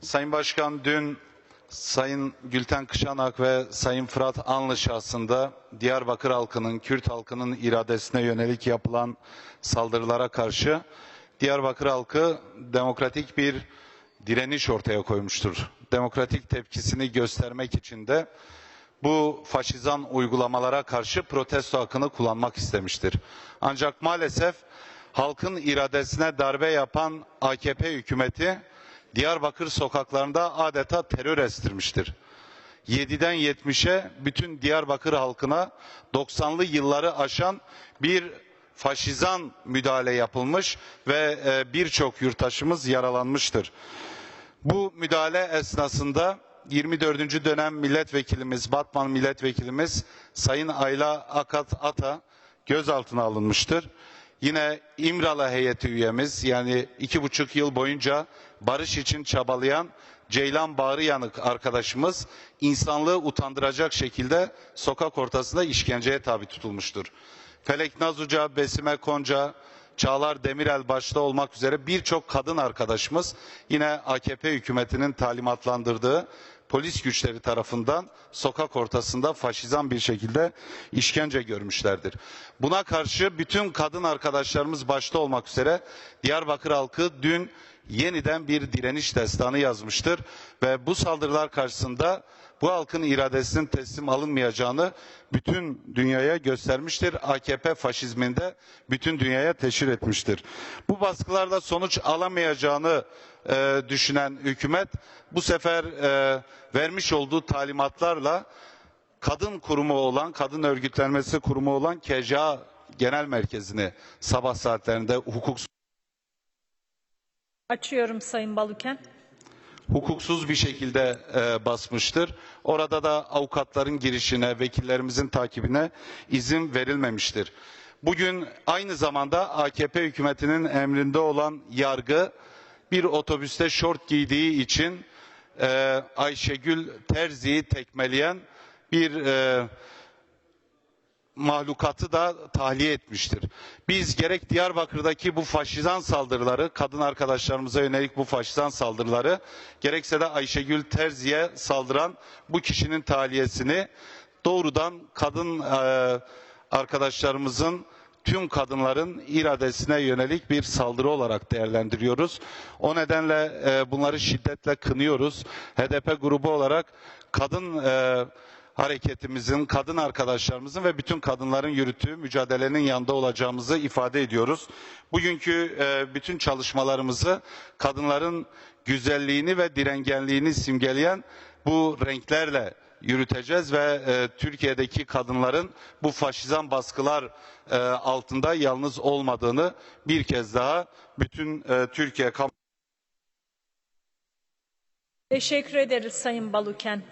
Sayın Başkan dün Sayın Gülten Kışanak ve Sayın Fırat Anlı şahsında Diyarbakır halkının, Kürt halkının iradesine yönelik yapılan saldırılara karşı Diyarbakır halkı demokratik bir direniş ortaya koymuştur. Demokratik tepkisini göstermek için de bu faşizan uygulamalara karşı protesto hakkını kullanmak istemiştir. Ancak maalesef halkın iradesine darbe yapan AKP hükümeti Diyarbakır sokaklarında adeta terör estirmiştir. 7'den 70'e bütün Diyarbakır halkına 90'lı yılları aşan bir faşizan müdahale yapılmış ve e, birçok yurttaşımız yaralanmıştır. Bu müdahale esnasında 24. dönem milletvekilimiz, Batman milletvekilimiz Sayın Ayla Akat Ata gözaltına alınmıştır. Yine İmralı heyeti üyemiz yani iki buçuk yıl boyunca barış için çabalayan Ceylan Bağrıyanık arkadaşımız insanlığı utandıracak şekilde sokak ortasında işkenceye tabi tutulmuştur. Felek Nazuca, Besime Konca, Çağlar Demirel başta olmak üzere birçok kadın arkadaşımız yine AKP hükümetinin talimatlandırdığı polis güçleri tarafından sokak ortasında faşizan bir şekilde işkence görmüşlerdir. Buna karşı bütün kadın arkadaşlarımız başta olmak üzere Diyarbakır halkı dün yeniden bir direniş destanı yazmıştır ve bu saldırılar karşısında bu halkın iradesinin teslim alınmayacağını bütün dünyaya göstermiştir. AKP faşizminde bütün dünyaya teşhir etmiştir. Bu baskılarda sonuç alamayacağını e, düşünen hükümet bu sefer e, vermiş olduğu talimatlarla kadın kurumu olan, kadın örgütlenmesi kurumu olan KCA Genel Merkezi'ni sabah saatlerinde hukuk Açıyorum Sayın Baluken. hukuksuz bir şekilde e, basmıştır. Orada da avukatların girişine, vekillerimizin takibine izin verilmemiştir. Bugün aynı zamanda AKP hükümetinin emrinde olan yargı bir otobüste şort giydiği için e, Ayşegül Terzi'yi tekmeleyen bir e, mahlukatı da tahliye etmiştir. Biz gerek Diyarbakır'daki bu faşizan saldırıları, kadın arkadaşlarımıza yönelik bu faşizan saldırıları, gerekse de Ayşegül Terzi'ye saldıran bu kişinin tahliyesini doğrudan kadın e, arkadaşlarımızın tüm kadınların iradesine yönelik bir saldırı olarak değerlendiriyoruz. O nedenle e, bunları şiddetle kınıyoruz. HDP grubu olarak kadın e, hareketimizin, kadın arkadaşlarımızın ve bütün kadınların yürüttüğü mücadelenin yanında olacağımızı ifade ediyoruz. Bugünkü e, bütün çalışmalarımızı kadınların güzelliğini ve direngenliğini simgeleyen bu renklerle yürüteceğiz ve e, Türkiye'deki kadınların bu faşizan baskılar e, altında yalnız olmadığını bir kez daha bütün e, Türkiye kamuoyu Teşekkür ederiz Sayın Baluken.